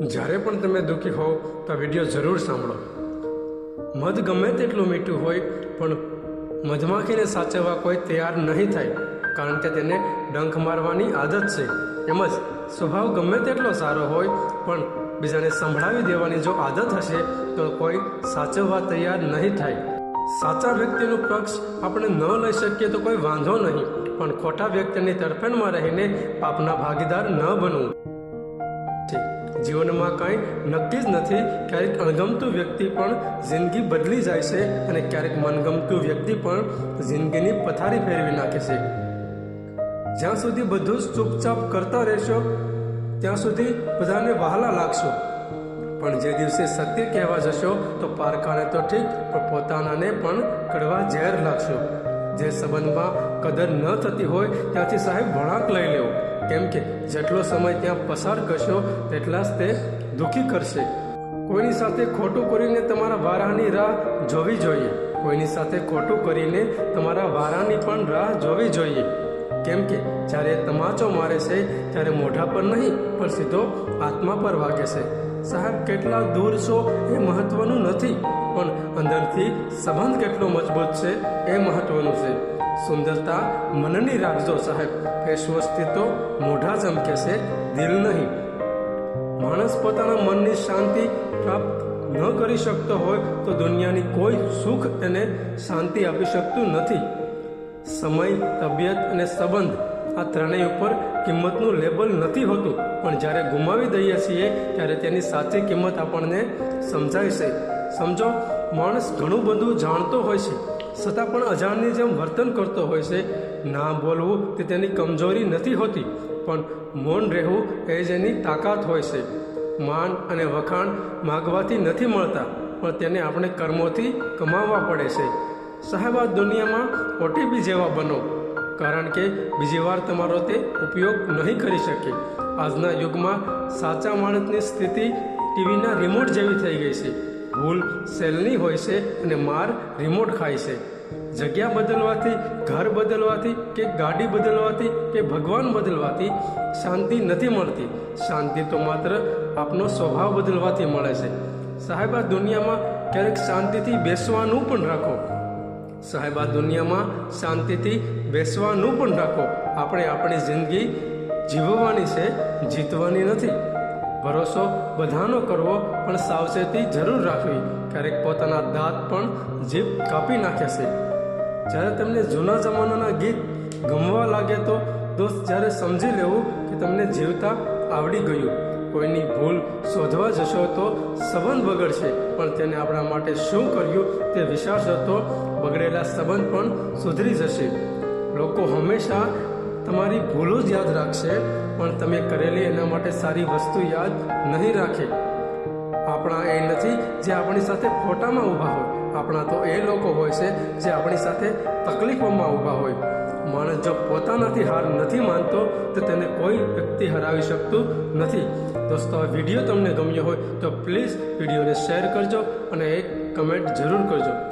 જ્યારે પણ તમે દુઃખી હોવ તો આ વીડિયો જરૂર સાંભળો. મધ ગમે તેટલું મીઠું હોય, પણ મધમાખીને સાચવવા કોઈ તૈયાર નહીં થાય, કારણ કે તેને ડંખ મારવાની આદત છે. એમ જ સ્વભાવ ગમે તેટલો સારો હોય, પણ બીજાને સંભળાવી દેવાની જો આદત હશે, તો કોઈ સાચવવા તૈયાર નહીં થાય. સાચા વ્યક્તિનું પક્ષ આપણે ન લઈ શકીએ તો કોઈ વાંધો નહીં, પણ ખોટા વ્યક્તિની તરફેણમાં રહીને પાપના ભાગીદાર ન બનવું. જીવનમાં કાંઈ નક્કી જ નથી. ક્યારેક અણગમતું વ્યક્તિ પણ જિંદગી બદલી જાય છે અને ક્યારેક મનગમતું વ્યક્તિ પણ જિંદગીની પથારી ફેરવી નાખે છે. જ્યાં સુધી બધું ચૂપચાપ કરતા રહેશો, ત્યાં સુધી બધાને વહાલા લાગશો. પણ જે દિવસે સત્ય કહેવા જશો, તો પારકાને તો ઠીક, પણ પોતાનાને પણ કડવા ઝેર લાગશો. જે સંબંધમાં કદર ન થતી હોય ત્યાંથી સાહેબ વળાંક લઈ લેવો. કેમ કે જેટલો સમય ત્યાં પસાર કરશો તેટલા જ તે દુઃખી કરશે. કોઈની સાથે ખોટું કરીને તમારા વારાની રાહ જોવી જોઈએ. કોઈની સાથે ખોટું કરીને તમારા વારાની પણ રાહ જોવી જોઈએ. કેમ કે જ્યારે તમાચો મારે છે, ત્યારે મોઢા પર નહીં, પણ સીધો આત્મા પર વાગે છે. સાહેબ, કેટલા દૂર છો એ મહત્વનું નથી, પણ અંદરથી સંબંધ કેટલો મજબૂત છે એ મહત્વનું છે. સુંદરતા મનની રાખજો સાહેબ. ફેસવોશથી તો મોઢા ચમકે છે, દિલ નહીં. માણસ પોતાના મનની શાંતિ પ્રાપ્ત ન કરી શકતો હોય તો દુનિયાની કોઈ સુખ એને શાંતિ આપી શકતું નથી. સમય, તબિયત અને સંબંધ આ ત્રણેય ઉપર કિંમતનું લેબલ નથી હોતું. પણ જ્યારે ગુમાવી દઈએ છીએ, ત્યારે તેની સાચી કિંમત આપણને સમજાય છે. સમજો, માણસ ઘણું બધું જાણતો હોય છે, છતાં પણ અજાણની જેમ વર્તન કરતો હોય છે. ના બોલવું તે તેની કમજોરી નથી હોતી, પણ મૌન રહેવું એ જ એની તાકાત હોય છે. માન અને વખાણ માગવાથી નથી મળતા, પણ તેને આપણે કર્મોથી કમાવવા પડે છે. સાહેબ, આ દુનિયામાં ઓટીપી જેવા બનો, કારણ કે બીજી વાર તમારો તે ઉપયોગ નહીં કરી શકે. આજના યુગમાં સાચા માણસની સ્થિતિ ટીવીના રિમોટ જેવી થઈ ગઈ છે. ભૂલ સેલની હોય છે અને માર રિમોટ ખાય છે. જગ્યા બદલવાથી, ઘર બદલવાથી કે ગાડી બદલવાથી કે ભગવાન બદલવાથી શાંતિ નથી મળતી. શાંતિ તો માત્ર આપનો સ્વભાવ બદલવાથી મળે છે. સાહેબ, આ દુનિયામાં ક્યારેક શાંતિથી બેસવાનું પણ રાખો. સાહેબ, આ દુનિયામાં શાંતિથી બેસવાનું પણ રાખો. આપણે આપણી જિંદગી જીવવાની છે, જીતવાની નથી. ભરોસો બધાનો કરવો, પણ સાવચેતી જરૂર રાખવી. ક્યારેક પોતાના દાંત પણ જીભ કાપી નાખે છે. જ્યારે તમને જૂના જમાનાના ગીત ગમવા લાગે તો દોસ્ત, જ્યારે સમજી લેવું કે તમને જીવતા આવડી ગયું. કોઈની ભૂલ શોધવા જશો તો સંબંધ બગડશે, પણ તેને આપણા માટે શું કર્યું તે વિશાળ જતો બગડેલા સંબંધ પણ સુધરી જશે. લોકો હંમેશા તમારી ભૂલો જ યાદ રાખશે, પણ તમે કરેલી એના માટે સારી વસ્તુ યાદ નહીં રાખે. આપણા એ નથી જે આપણી સાથે ફોટામાં ઊભા હોય. આપણા તો એ લોકો હોય છે જે આપણી સાથે તકલીફોમાં ઊભા હોય. માણસ જો પોતાનાથી હાર નથી માનતો, તો તેને કોઈ વ્યક્તિ હરાવી શકતું નથી. દોસ્તો વીડિયો તમને ગમ્યો હોય તો પ્લીઝ વિડીયોને શેર કરજો અને એક કમેન્ટ જરૂર કરજો.